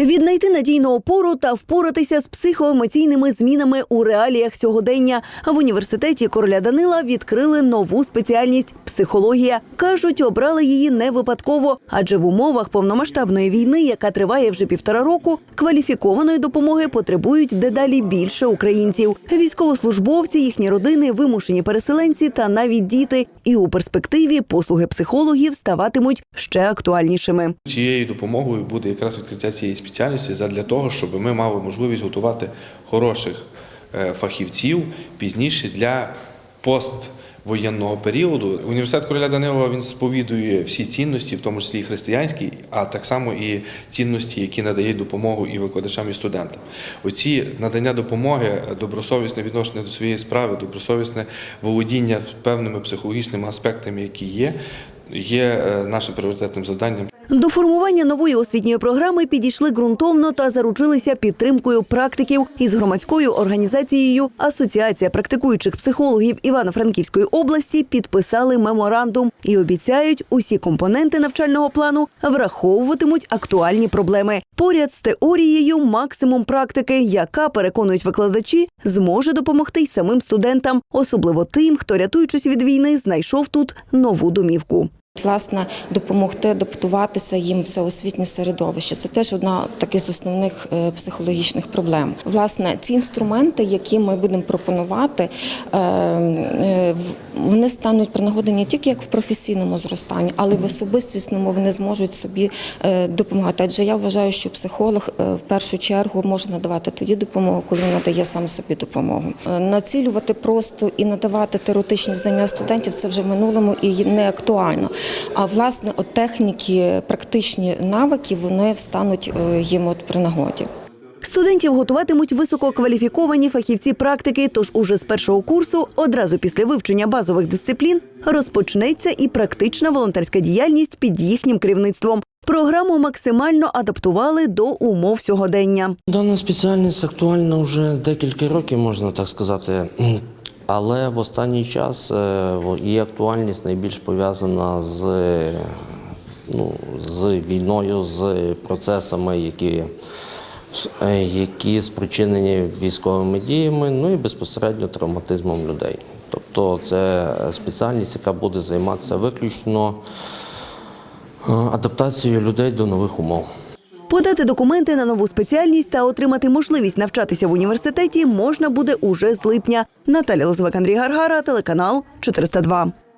Віднайти надійну опору та впоратися з психоемоційними змінами у реаліях сьогодення. В університеті короля Данила відкрили нову спеціальність психологія. кажуть, обрали її не випадково, адже в умовах повномасштабної війни, яка триває вже півтора року, кваліфікованої допомоги потребують дедалі більше українців. Військовослужбовці, їхні родини, вимушені переселенці та навіть діти. І у перспективі послуги психологів ставатимуть ще актуальнішими. Цією допомогою буде якраз відкриття цієї спеціальності задля того, щоб ми мали можливість готувати хороших е, фахівців пізніше для поствоєнного періоду. Університет короля Данилова він сповідує всі цінності, в тому числі і християнські, а так само і цінності, які надають допомогу і викладачам, і студентам. Оці надання допомоги, добросовісне відношення до своєї справи, добросовісне володіння певними психологічними аспектами, які є, є е, нашим пріоритетним завданням. До формування нової освітньої програми підійшли ґрунтовно та заручилися підтримкою практиків із громадською організацією Асоціація практикуючих психологів Івано-Франківської області підписали меморандум і обіцяють, усі компоненти навчального плану враховуватимуть актуальні проблеми. Поряд з теорією максимум практики, яка переконують викладачі, зможе допомогти й самим студентам, особливо тим, хто рятуючись від війни, знайшов тут нову домівку. Власне, допомогти адаптуватися їм в це освітнє середовище. Це теж одна таких з основних е, психологічних проблем. Власне, ці інструменти, які ми будемо пропонувати, е, е, вони стануть при нагоді не тільки як в професійному зростанні, але й в особистісному вони зможуть собі допомагати. Адже я вважаю, що психолог в першу чергу може надавати тоді допомогу, коли він надає сам собі допомогу. Націлювати просто і надавати теоретичні знання студентів це вже минулому і не актуально. А власне, от техніки, практичні навики вони встануть е, їм от при нагоді. Студентів готуватимуть висококваліфіковані фахівці практики. Тож уже з першого курсу, одразу після вивчення базових дисциплін, розпочнеться і практична волонтерська діяльність під їхнім керівництвом. Програму максимально адаптували до умов сьогодення. Дана спеціальність актуальна вже декілька років, можна так сказати. Але в останній час е, її актуальність найбільш пов'язана з, ну, з війною, з процесами, які, е, які спричинені військовими діями, ну і безпосередньо травматизмом людей. Тобто це спеціальність, яка буде займатися виключно е, адаптацією людей до нових умов. Подати документи на нову спеціальність та отримати можливість навчатися в університеті можна буде уже з липня. Наталя Лозовик, Андрій Гаргара, телеканал 402.